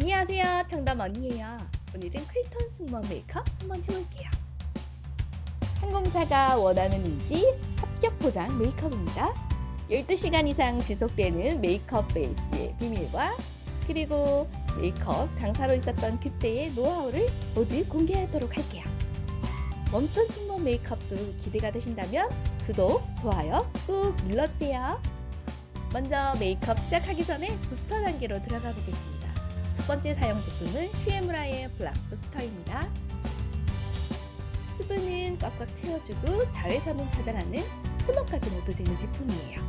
안녕하세요. 청담 언니예요. 오늘은 클턴 승무원 메이크업 한번 해볼게요. 항공사가 원하는 인지 합격 보장 메이크업입니다. 12시간 이상 지속되는 메이크업 베이스의 비밀과 그리고 메이크업 강사로 있었던 그때의 노하우를 모두 공개하도록 할게요. 웜톤 승무원 메이크업도 기대가 되신다면 구독, 좋아요 꾹 눌러주세요. 먼저 메이크업 시작하기 전에 부스터 단계로 들어가 보겠습니다. 첫 번째 사용 제품은 휴에무라의 블락 부스터입니다. 수분은 꽉꽉 채워주고 자외선은 차단하는 토너까지 모두 되는 제품이에요.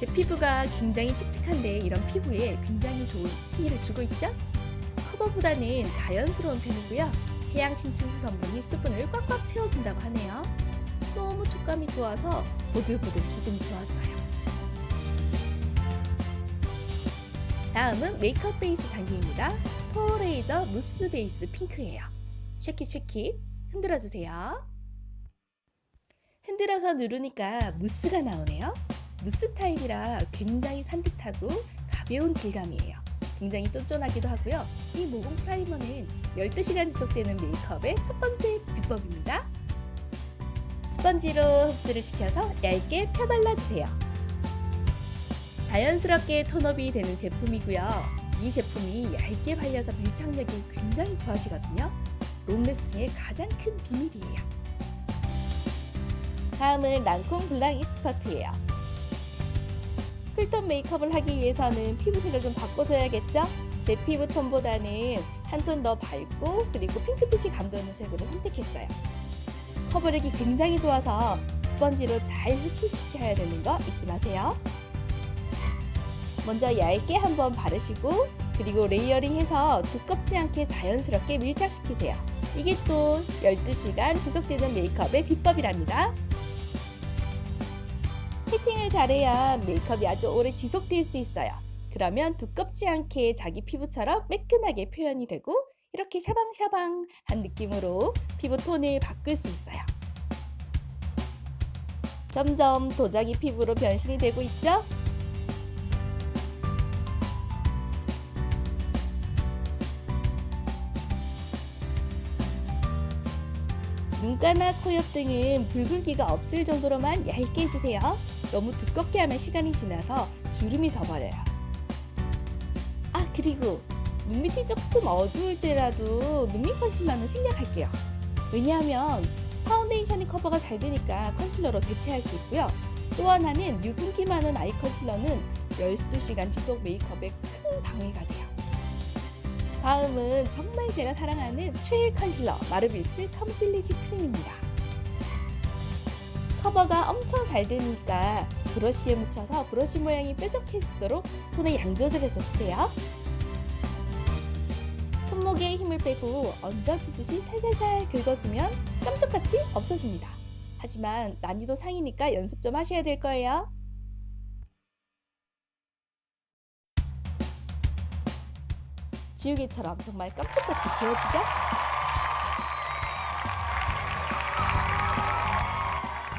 제 피부가 굉장히 칙칙한데 이런 피부에 굉장히 좋은 힘을 주고 있죠? 커버보다는 자연스러운 편이고요. 해양 심층수 성분이 수분을 꽉꽉 채워준다고 하네요. 너무 촉감이 좋아서 보들보들 기분이 좋았어요. 다음은 메이크업 베이스 단계입니다. 포레이저 무스 베이스 핑크예요. 쉐킷 쉐킷 흔들어 주세요. 흔들어서 누르니까 무스가 나오네요. 무스 타입이라 굉장히 산뜻하고 가벼운 질감이에요. 굉장히 쫀쫀하기도 하고요. 이 모공 프라이머는 12시간 지속되는 메이크업의 첫 번째 비법입니다. 스펀지로 흡수를 시켜서 얇게 펴발라주세요. 자연스럽게 톤업이 되는 제품이고요. 이 제품이 얇게 발려서 밀착력이 굉장히 좋아지거든요. 롱래스팅의 가장 큰 비밀이에요. 다음은 랑콩 블랑 이스퍼트예요. 쿨톤 메이크업을 하기 위해서는 피부색을 좀 바꿔줘야겠죠? 제 피부 톤보다는 한 톤 더 밝고 그리고 핑크빛이 감도는 색으로 선택했어요. 커버력이 굉장히 좋아서 스펀지로 잘 흡수시켜야 되는 거 잊지 마세요. 먼저 얇게 한번 바르시고 그리고 레이어링해서 두껍지 않게 자연스럽게 밀착시키세요. 이게 또 12시간 지속되는 메이크업의 비법이랍니다. 피팅을 잘해야 메이크업이 아주 오래 지속될 수 있어요. 그러면 두껍지 않게 자기 피부처럼 매끈하게 표현이 되고 이렇게 샤방샤방한 느낌으로 피부 톤을 바꿀 수 있어요. 점점 도자기 피부로 변신이 되고 있죠? 눈가나 코옆 등은 붉은기가 없을 정도로만 얇게 해주세요. 너무 두껍게 하면 시간이 지나서 주름이 져버려요. 아 그리고 눈 밑이 조금 어두울 때라도 눈밑 컨실러는 생략할게요. 왜냐하면 파운데이션이 커버가 잘 되니까 컨실러로 대체할 수 있고요. 또 하나는 유분기 많은 아이 컨실러는 12시간 지속 메이크업에 큰 방해가 돼요. 다음은 정말 제가 사랑하는 최애 컨실러 마르빌츠 컴필리지 크림입니다. 커버가 엄청 잘 되니까 브러쉬에 묻혀서 브러쉬 모양이 뾰족해지도록 손에 양 조절해서 쓰세요. 손목에 힘을 빼고 얹어주듯이 살살살 긁어주면 깜짝같이 없어집니다. 하지만 난이도 상이니까 연습 좀 하셔야 될 거예요. 지우개처럼 정말 깜짝같이 지워지죠?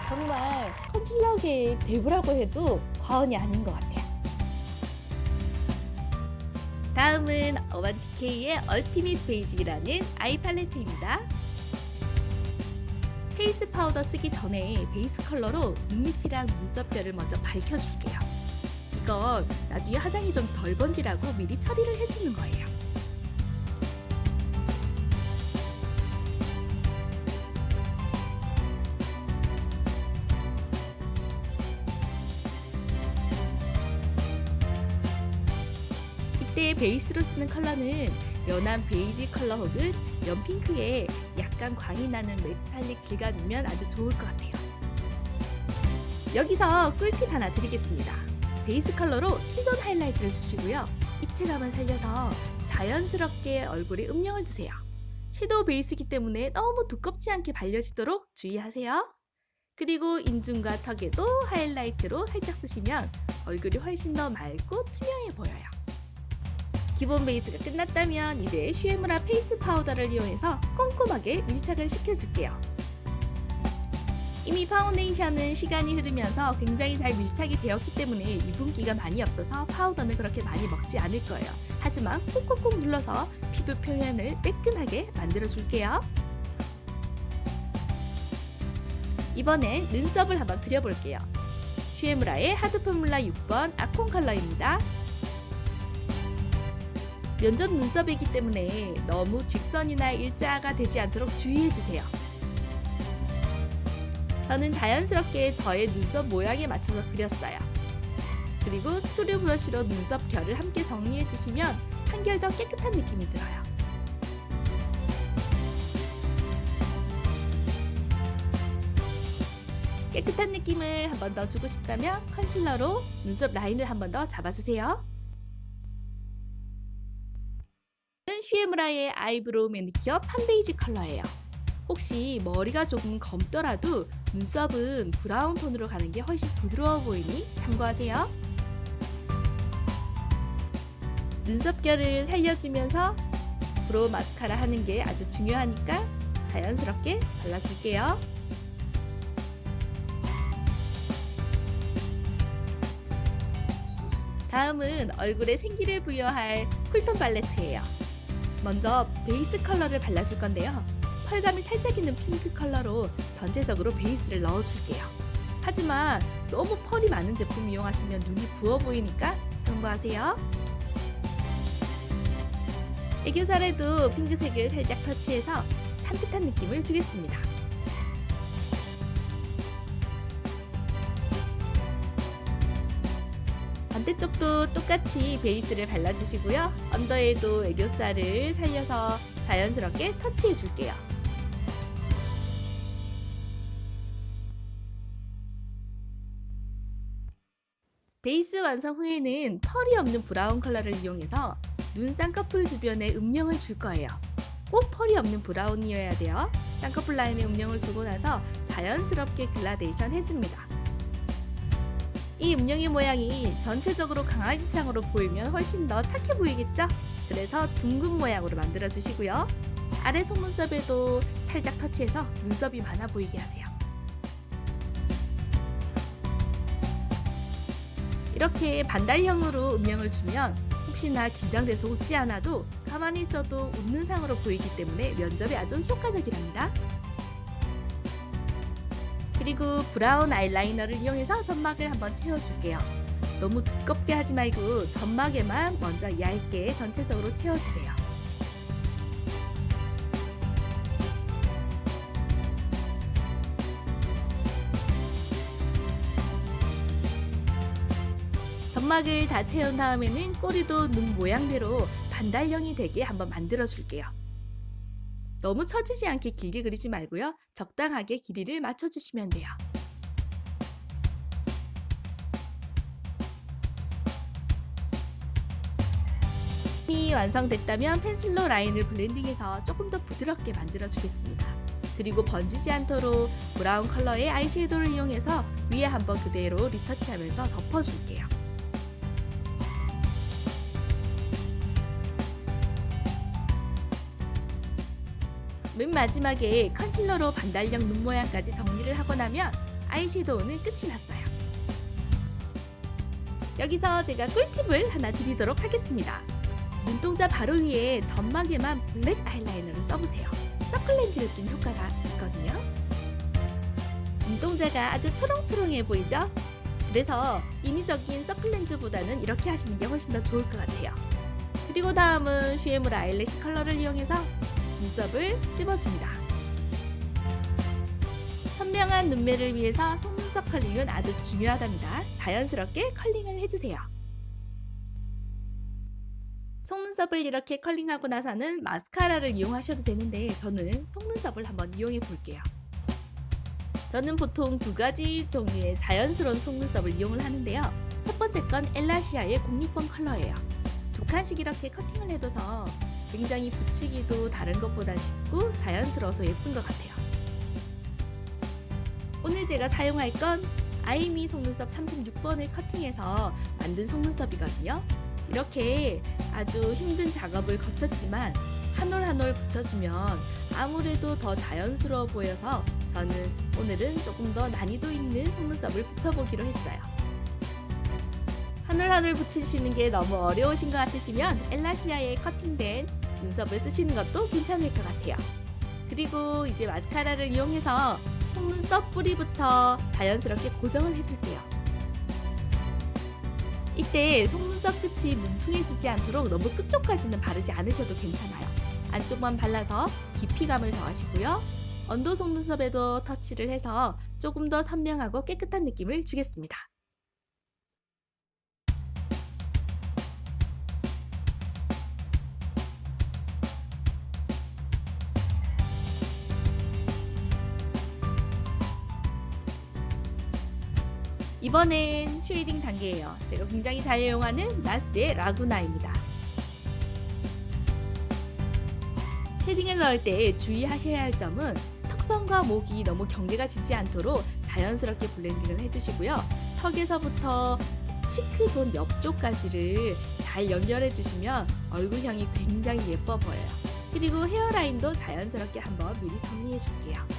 정말 컨실러계의 대부라고 해도 과언이 아닌 것 같아요. 다음은 어반티케이의 얼티밋 베이직이라는 아이 팔레트입니다. 페이스 파우더 쓰기 전에 베이스 컬러로 눈 밑이랑 눈썹뼈를 먼저 밝혀줄게요. 이건 나중에 화장이 좀 덜 번지라고 미리 처리를 해주는 거예요. 베이스로 쓰는 컬러는 연한 베이지 컬러 혹은 연핑크에 약간 광이 나는 메탈릭 질감이면 아주 좋을 것 같아요. 여기서 꿀팁 하나 드리겠습니다. 베이스 컬러로 T존 하이라이트를 주시고요. 입체감을 살려서 자연스럽게 얼굴에 음영을 주세요. 섀도우 베이스이기 때문에 너무 두껍지 않게 발려지도록 주의하세요. 그리고 인중과 턱에도 하이라이트로 살짝 쓰시면 얼굴이 훨씬 더 맑고 투명해 보여요. 기본 베이스가 끝났다면 이제 슈에무라 페이스 파우더를 이용해서 꼼꼼하게 밀착을 시켜줄게요. 이미 파운데이션은 시간이 흐르면서 굉장히 잘 밀착이 되었기 때문에 유분기가 많이 없어서 파우더는 그렇게 많이 먹지 않을 거예요. 하지만 꾹꾹꾹 눌러서 피부 표면을 매끈하게 만들어 줄게요. 이번엔 눈썹을 한번 그려볼게요. 슈에무라의 하드 포뮬라 6번 아콘 컬러입니다. 면접 눈썹이기 때문에 너무 직선이나 일자가 되지 않도록 주의해주세요. 저는 자연스럽게 저의 눈썹 모양에 맞춰서 그렸어요. 그리고 스크류 브러쉬로 눈썹 결을 함께 정리해주시면 한결 더 깨끗한 느낌이 들어요. 깨끗한 느낌을 한 번 더 주고 싶다면 컨실러로 눈썹 라인을 한 번 더 잡아주세요. 슈에무라의 아이브로우 매니큐어 판베이지 컬러예요. 혹시 머리가 조금 검더라도 눈썹은 브라운 톤으로 가는 게 훨씬 부드러워 보이니 참고하세요. 눈썹결을 살려주면서 브로우 마스카라 하는 게 아주 중요하니까 자연스럽게 발라줄게요. 다음은 얼굴에 생기를 부여할 쿨톤 팔레트예요. 먼저 베이스 컬러를 발라줄 건데요. 펄감이 살짝 있는 핑크 컬러로 전체적으로 베이스를 넣어줄게요. 하지만 너무 펄이 많은 제품 이용하시면 눈이 부어 보이니까 참고하세요. 애교살에도 핑크색을 살짝 터치해서 산뜻한 느낌을 주겠습니다. 반대쪽도 똑같이 베이스를 발라주시고요. 언더에도 애교살을 살려서 자연스럽게 터치해 줄게요. 베이스 완성 후에는 펄이 없는 브라운 컬러를 이용해서 눈 쌍꺼풀 주변에 음영을 줄 거예요. 꼭 펄이 없는 브라운이어야 돼요. 쌍꺼풀 라인에 음영을 주고 나서 자연스럽게 글라데이션 해줍니다. 이 음영의 모양이 전체적으로 강아지상으로 보이면 훨씬 더 착해 보이겠죠? 그래서 둥근 모양으로 만들어 주시고요. 아래 속눈썹에도 살짝 터치해서 눈썹이 많아 보이게 하세요. 이렇게 반달형으로 음영을 주면 혹시나 긴장돼서 웃지 않아도 가만히 있어도 웃는 상으로 보이기 때문에 면접에 아주 효과적이랍니다. 그리고 브라운 아이라이너를 이용해서 점막을 한번 채워줄게요. 너무 두껍게 하지 말고 점막에만 먼저 얇게 전체적으로 채워주세요. 점막을 다 채운 다음에는 꼬리도 눈 모양대로 반달형이 되게 한번 만들어 줄게요. 너무 처지지 않게 길게 그리지 말고요. 적당하게 길이를 맞춰주시면 돼요. 이 완성됐다면 펜슬로 라인을 블렌딩해서 조금 더 부드럽게 만들어 주겠습니다. 그리고 번지지 않도록 브라운 컬러의 아이섀도우를 이용해서 위에 한번 그대로 리터치하면서 덮어줄게요. 맨 마지막에 컨실러로 반달형 눈 모양까지 정리를 하고 나면 아이섀도우는 끝이 났어요. 여기서 제가 꿀팁을 하나 드리도록 하겠습니다. 눈동자 바로 위에 점막에만 블랙 아이라이너를 써보세요. 서클렌즈 느낌 효과가 있거든요. 눈동자가 아주 초롱초롱해 보이죠? 그래서 인위적인 서클렌즈보다는 이렇게 하시는 게 훨씬 더 좋을 것 같아요. 그리고 다음은 슈에무라 아이래쉬 컬러를 이용해서 눈썹을 찝어줍니다. 선명한 눈매를 위해서 속눈썹 컬링은 아주 중요하답니다. 자연스럽게 컬링을 해주세요. 속눈썹을 이렇게 컬링하고 나서는 마스카라를 이용하셔도 되는데 저는 속눈썹을 한번 이용해 볼게요. 저는 보통 두 가지 종류의 자연스러운 속눈썹을 이용을 하는데요. 첫 번째 건 엘라시아의 06번 컬러예요. 두 칸씩 이렇게 커팅을 해둬서 굉장히 붙이기도 다른 것보다 쉽고 자연스러워서 예쁜 것 같아요. 오늘 제가 사용할 건 아이미 속눈썹 36번을 커팅해서 만든 속눈썹이거든요. 이렇게 아주 힘든 작업을 거쳤지만 한 올 한 올 붙여주면 아무래도 더 자연스러워 보여서 저는 오늘은 조금 더 난이도 있는 속눈썹을 붙여보기로 했어요. 하늘하늘 붙이시는 게 너무 어려우신 것 같으시면 엘라시아의 커팅된 눈썹을 쓰시는 것도 괜찮을 것 같아요. 그리고 이제 마스카라를 이용해서 속눈썹 뿌리부터 자연스럽게 고정을 해줄게요. 이때 속눈썹 끝이 뭉퉁해지지 않도록 너무 끝쪽까지는 바르지 않으셔도 괜찮아요. 안쪽만 발라서 깊이감을 더하시고요. 언더 속눈썹에도 터치를 해서 조금 더 선명하고 깨끗한 느낌을 주겠습니다. 이번엔 쉐이딩 단계예요. 제가 굉장히 잘 이용하는 나스의 라구나입니다. 쉐딩을 넣을 때 주의하셔야 할 점은 턱선과 목이 너무 경계가 지지 않도록 자연스럽게 블렌딩을 해주시고요. 턱에서부터 치크 존 옆쪽까지를 잘 연결해 주시면 얼굴형이 굉장히 예뻐 보여요. 그리고 헤어라인도 자연스럽게 한번 미리 정리해 줄게요.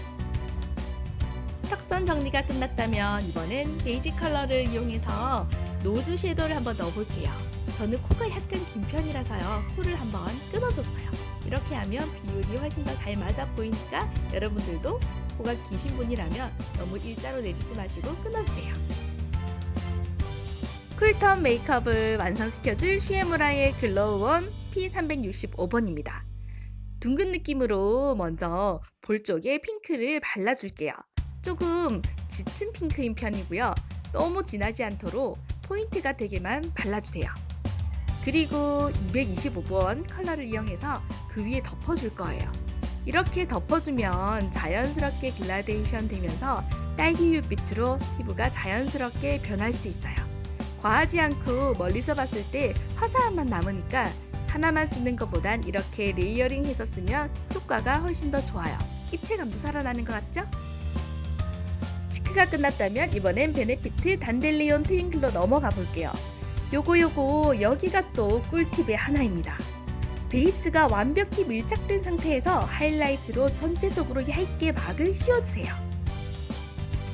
턱선 정리가 끝났다면 이번엔 베이지 컬러를 이용해서 노즈 섀도우를 한번 넣어볼게요. 저는 코가 약간 긴 편이라서요. 코를 한번 끊어줬어요. 이렇게 하면 비율이 훨씬 더 잘 맞아 보이니까 여러분들도 코가 기신 분이라면 너무 일자로 내주지 마시고 끊어주세요. 쿨톤 메이크업을 완성시켜줄 슈에무라의 글로우온 P365번입니다. 둥근 느낌으로 먼저 볼 쪽에 핑크를 발라줄게요. 조금 짙은 핑크인 편이고요. 너무 진하지 않도록 포인트가 되게만 발라주세요. 그리고 225번 컬러를 이용해서 그 위에 덮어줄 거예요. 이렇게 덮어주면 자연스럽게 글라데이션 되면서 딸기빛으로 피부가 자연스럽게 변할 수 있어요. 과하지 않고 멀리서 봤을 때 화사함만 남으니까 하나만 쓰는 것보단 이렇게 레이어링 해서 쓰면 효과가 훨씬 더 좋아요. 입체감도 살아나는 것 같죠? 치크가 끝났다면 이번엔 베네피트 단델리온 트윙클로 넘어가 볼게요. 요거 요거 여기가 또 꿀팁의 하나입니다. 베이스가 완벽히 밀착된 상태에서 하이라이트로 전체적으로 얇게 막을 씌워주세요.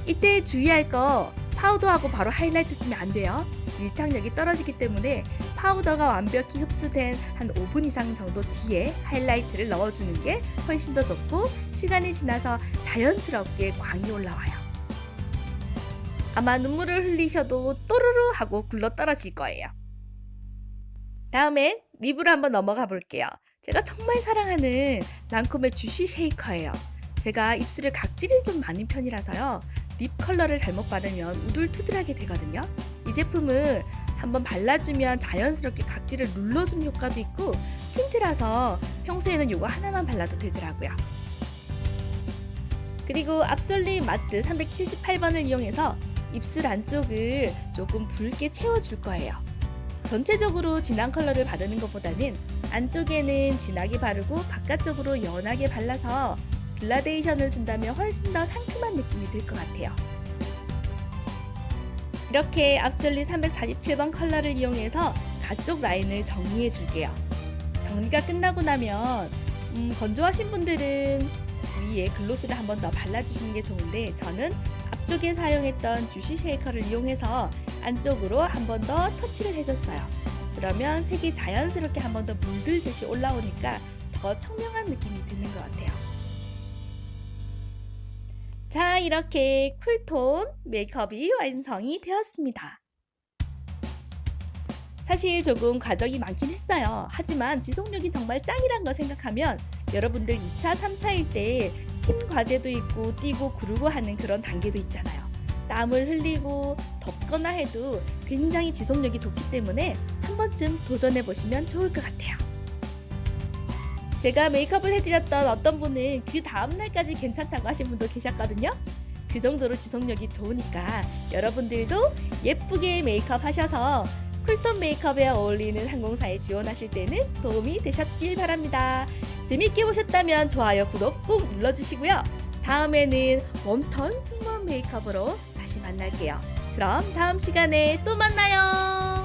이때 주의할 거 파우더하고 바로 하이라이트 쓰면 안 돼요. 밀착력이 떨어지기 때문에 파우더가 완벽히 흡수된 한 5분 이상 정도 뒤에 하이라이트를 넣어주는 게 훨씬 더 좋고 시간이 지나서 자연스럽게 광이 올라와요. 아마 눈물을 흘리셔도 또르르 하고 굴러 떨어질 거예요. 다음엔 립으로 한번 넘어가 볼게요. 제가 정말 사랑하는 랑콤의 주시 쉐이커예요. 제가 입술에 각질이 좀 많은 편이라서요. 립 컬러를 잘못 바르면 우둘투둘하게 되거든요. 이 제품은 한번 발라주면 자연스럽게 각질을 눌러주는 효과도 있고 틴트라서 평소에는 이거 하나만 발라도 되더라고요. 그리고 압솔립 마트 378번을 이용해서 입술 안쪽을 조금 붉게 채워줄 거예요. 전체적으로 진한 컬러를 바르는 것보다는 안쪽에는 진하게 바르고 바깥쪽으로 연하게 발라서 글라데이션을 준다면 훨씬 더 상큼한 느낌이 들 것 같아요. 이렇게 앞솔리 347번 컬러를 이용해서 가쪽 라인을 정리해 줄게요. 정리가 끝나고 나면 음, 건조하신 분들은 위에 글로스를 한 번 더 발라주시는 게 좋은데 저는 앞쪽에 사용했던 주시 쉐이커를 이용해서 안쪽으로 한 번 더 터치를 해줬어요. 그러면 색이 자연스럽게 한 번 더 물들듯이 올라오니까 더 청명한 느낌이 드는 것 같아요. 자, 이렇게 쿨톤 메이크업이 완성이 되었습니다. 사실 조금 과정이 많긴 했어요. 하지만 지속력이 정말 짱이란 거 생각하면 여러분들 2차, 3차일 때 팀 과제도 있고 뛰고 구르고 하는 그런 단계도 있잖아요. 땀을 흘리고 덥거나 해도 굉장히 지속력이 좋기 때문에 한 번쯤 도전해 보시면 좋을 것 같아요. 제가 메이크업을 해드렸던 어떤 분은 그 다음날까지 괜찮다고 하신 분도 계셨거든요. 그 정도로 지속력이 좋으니까 여러분들도 예쁘게 메이크업 하셔서 쿨톤 메이크업에 어울리는 항공사에 지원하실 때는 도움이 되셨길 바랍니다. 재밌게 보셨다면 좋아요, 구독 꾹 눌러주시고요. 다음에는 웜톤 승무원 메이크업으로 다시 만날게요. 그럼 다음 시간에 또 만나요.